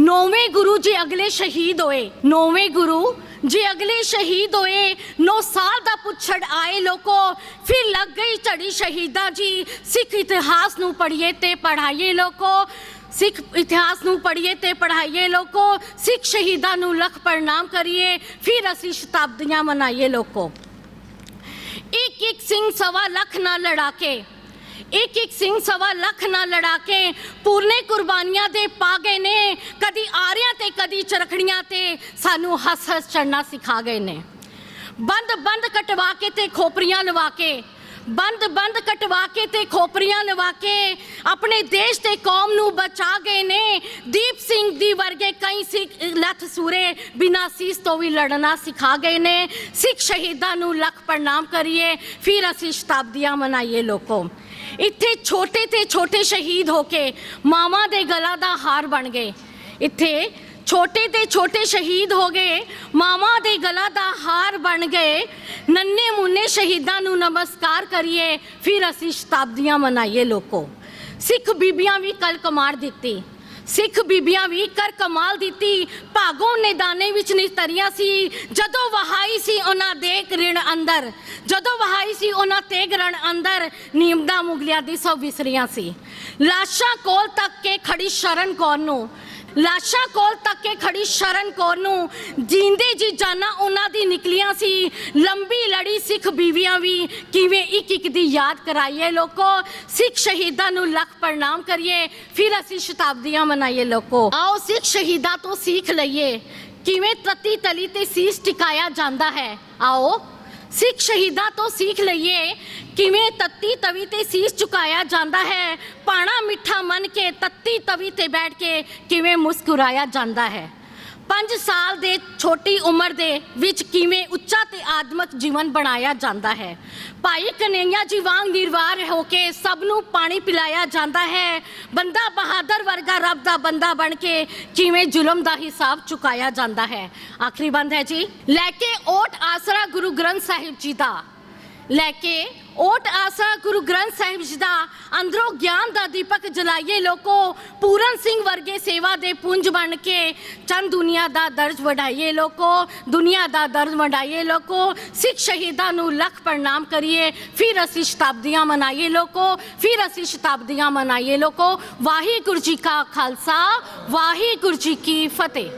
ਨੌਵੇਂ ਗੁਰੂ ਜੀ ਅਗਲੇ ਸ਼ਹੀਦ ਹੋਏ, ਨੌਵੇਂ ਗੁਰੂ ਜੀ ਅਗਲੇ ਸ਼ਹੀਦ ਹੋਏ 9 ਸਾਲ ਦਾ ਪੁੱਛੜ ਆਏ ਲੋਕੋ, ਫਿਰ ਲੱਗ ਗਈ ਝੜੀ ਸ਼ਹੀਦਾਂ ਜੀ। ਸਿੱਖ ਇਤਿਹਾਸ ਨੂੰ ਪੜ੍ਹੀਏ ਤੇ ਪੜ੍ਹਾਈਏ ਲੋਕੋ, ਸਿੱਖ ਇਤਿਹਾਸ ਨੂੰ ਪੜ੍ਹੀਏ ਤੇ ਪੜ੍ਹਾਈਏ ਲੋਕੋ, ਸਿੱਖ ਸ਼ਹੀਦਾਂ ਨੂੰ ਲੱਖ ਪ੍ਰਣਾਮ ਕਰੀਏ, ਫਿਰ ਅਸੀਂ ਸ਼ਤਾਬਦੀਆਂ ਮਨਾਈਏ ਲੋਕੋ। ਇੱਕ ਇੱਕ ਸਿੰਘ ਸਵਾ ਲੱਖ ਨਾਲ ਲੜਾ ਕੇ ਇੱਕ ਇੱਕ ਸਿੰਘ ਸਵਾ ਲੱਖ ਨਾਲ ਲੜਾ ਕੇ ਪੂਰਨੇ ਕੁਰਬਾਨੀਆਂ ਦੇ ਪਾ ਗਏ ਨੇ। ਕਦੀ ਆਰਿਆਂ ਤੇ, ਕਦੀ ਚਰਖੜੀਆਂ ਤੇ ਸਾਨੂੰ ਹੱਸ ਹੱਸ ਚੜਨਾ ਸਿਖਾ ਗਏ ਨੇ। ਬੰਦ ਬੰਦ ਕਟਵਾ ਕੇ ਤੇ ਖੋਪਰੀਆਂ ਲਵਾ ਕੇ ਬੰਦ ਬੰਦ ਕਟਵਾ ਕੇ ਤੇ ਖੋਪਰੀਆਂ ਲਵਾ ਕੇ ਆਪਣੇ ਦੇਸ਼ ਤੇ ਕੌਮ ਨੂੰ ਬਚਾ ਗਏ ਨੇ। ਦੀਪ ਸਿੰਘ ਦੀ ਵਰਗੇ ਕਈ ਸਿੱਖ ਲੱਥ ਸੂਰੇ ਬਿਨਾਂ ਸੀਸ ਤੋਂ ਵੀ ਲੜਨਾ ਸਿਖਾ ਗਏ ਨੇ। ਸਿੱਖ ਸ਼ਹੀਦਾਂ ਨੂੰ ਲੱਖ ਪ੍ਰਣਾਮ ਕਰੀਏ, ਫਿਰ ਅਸੀਂ ਸ਼ਤਾਬਦੀਆਂ ਮਨਾਈਏ ਲੋਕੋ। ਇੱਥੇ ਛੋਟੇ ਤੇ ਛੋਟੇ ਸ਼ਹੀਦ ਹੋ ਕੇ ਮਾਵਾਂ ਦੇ ਗਲਾਂ ਦਾ ਹਾਰ ਬਣ ਗਏ। ਇੱਥੇ ਛੋਟੇ ਤੇ ਛੋਟੇ ਸ਼ਹੀਦ ਹੋ ਗਏ, ਮਾਵਾਂ ਦੇ ਗਲਾ ਦਾ ਹਾਰ ਬਣ ਗਏ। ਨੰਨੇ ਮੁੰਨੇ ਸ਼ਹੀਦਾਂ ਨੂੰ ਨਮਸਕਾਰ ਕਰੀਏ, ਫਿਰ ਅਸੀਂ ਸ਼ਤਾਬਦੀਆਂ ਮਨਾਈਏ ਲੋਕੋ। ਸਿੱਖ ਬੀਬੀਆਂ ਵੀ ਕਲ ਕਮਾਰ ਦਿੱਤੀ, ਸਿੱਖ ਬੀਬੀਆਂ ਵੀ ਕਰ ਕਮਾਲ ਦਿੱਤੀ। ਭਾਗੋਂ ਨੇ ਦਾਣੇ ਵਿੱਚ ਨਿਤਰੀਆਂ ਸੀ, ਜਦੋਂ ਵਹਾਈ ਸੀ ਉਹਨਾਂ ਦੇ ਰਿਣ ਅੰਦਰ, ਜਦੋਂ ਵਹਾਈ ਸੀ ਉਹਨਾਂ ਤੇ ਰਣ ਅੰਦਰ, ਨੀਮਦਾ ਮੁਗਲਿਆਂ ਦੀ ਸਭ ਵਿਸਰੀਆਂ ਸੀ। ਲਾਸ਼ਾਂ ਕੋਲ ਤੱਕ ਕੇ ਖੜੀ ਸ਼ਰਨ ਕੌਰ ਨੂੰ ਲਾਸ਼ਾਂ ਕੋਲ ਤੱਕ ਖੜੀ ਸ਼ਰਨ ਕੌਰ ਨੂੰ ਜਿੰਦੇ ਜੀ ਜਾਨਾਂ ਉਹਨਾਂ ਦੀ ਨਿਕਲੀਆਂ ਸੀ। ਲੰਬੀ ਲੜੀ ਸਿੱਖ ਬੀਵੀਆਂ ਵੀ ਕਿਵੇਂ ਇੱਕ ਇੱਕ ਦੀ ਯਾਦ ਕਰਾਈਏ ਲੋਕੋ। ਸਿੱਖ ਸ਼ਹੀਦਾਂ ਨੂੰ ਲੱਖ ਪ੍ਰਣਾਮ ਕਰੀਏ। ਫਿਰ ਅਸੀਂ ਸ਼ਤਾਬਦੀਆਂ ਮਨਾਈਏ ਲੋਕੋ। ਆਓ ਸਿੱਖ ਸ਼ਹੀਦਾਂ ਤੋਂ ਸਿੱਖ ਲਈਏ। ਕਿਵੇਂ ਤਤੀ ਤਲੀ ਤੇ ਸੀਸ ਟਿਕਾਇਆ ਜਾਂਦਾ ਹੈ। ਆਓ ਸਿੱਖ ਸ਼ਹੀਦਾਂ ਤੋਂ ਸਿੱਖ ਲਈਏ। ਕਿਵੇਂ ਤੱਤੀ ਤਵੀ ਤੇ ਸੀਸ ਝੁਕਾਇਆ ਜਾਂਦਾ ਹੈ? ਪਾਣਾ ਮਿੱਠਾ ਮੰਨ ਕੇ ਤੱਤੀ ਤਵੀ ਤੇ ਬੈਠ ਕੇ ਕਿਵੇਂ ਮੁਸਕਰਾਇਆ ਜਾਂਦਾ ਹੈ? 5 ਸਾਲ ਦੇ ਛੋਟੀ ਉਮਰ ਦੇ ਵਿੱਚ ਕਿਵੇਂ ਉੱਚਾ ਤੇ ਆਦਮਕ ਜੀਵਨ ਬਣਾਇਆ ਜਾਂਦਾ ਹੈ। ਭਾਈ ਕਨਈਆ ਜੀ ਵਾਂਗ ਨਿਰਵਾਰ ਹੋ ਕੇ ਸਭ ਨੂੰ ਪਾਣੀ ਪਿਲਾਇਆ ਜਾਂਦਾ ਹੈ। ਬੰਦਾ ਬਹਾਦਰ ਵਰਗਾ ਰੱਬ ਦਾ ਬੰਦਾ ਬਣ ਕੇ ਕਿਵੇਂ ਜ਼ੁਲਮ ਦਾ ਹਿਸਾਬ ਚੁਕਾਇਆ ਜਾਂਦਾ ਹੈ। ਆਖਰੀ ਬੰਦ ਹੈ ਜੀ। ਲੈ ਕੇ ਓਟ ਆਸਰਾ ਗੁਰੂ ਗ੍ਰੰਥ ਸਾਹਿਬ ਜੀ ਦਾ। ਲੈ ਕੇ ਓਟ ਆਸਰਾ ਗੁਰੂ ਗ੍ਰੰਥ ਸਾਹਿਬ ਜੀ ਦਾ, ਅੰਦਰੋਂ ਗਿਆਨ ਦਾ ਦੀਪਕ ਜਲਾਈਏ ਲੋਕੋ, ਪੂਰਨ ਸਿੰਘ ਵਰਗੇ ਸੇਵਾ ਦੇ ਪੁੰਜ ਬਣ ਕੇ ਚੰਦ ਦੁਨੀਆ ਦਾ ਦਰਜ ਵਢਾਈਏ ਲੋਕੋ, ਦੁਨੀਆ ਦਾ ਦਰਜ ਵਢਾਈਏ ਲੋਕੋ, ਸਿੱਖ ਸ਼ਹੀਦਾਂ ਨੂੰ ਲੱਖ ਪ੍ਰਣਾਮ ਕਰੀਏ, ਫਿਰ ਅਸੀਂ ਸ਼ਤਾਬਦੀਆਂ ਮਨਾਈਏ ਲੋਕੋ, ਫਿਰ ਅਸੀਂ ਸ਼ਤਾਬਦੀਆਂ ਮਨਾਈਏ ਲੋਕੋ, ਵਾਹਿਗੁਰੂ ਜੀ ਕਾ ਖਾਲਸਾ, ਵਾਹਿਗੁਰੂ ਜੀ ਕੀ ਫਤਿਹ।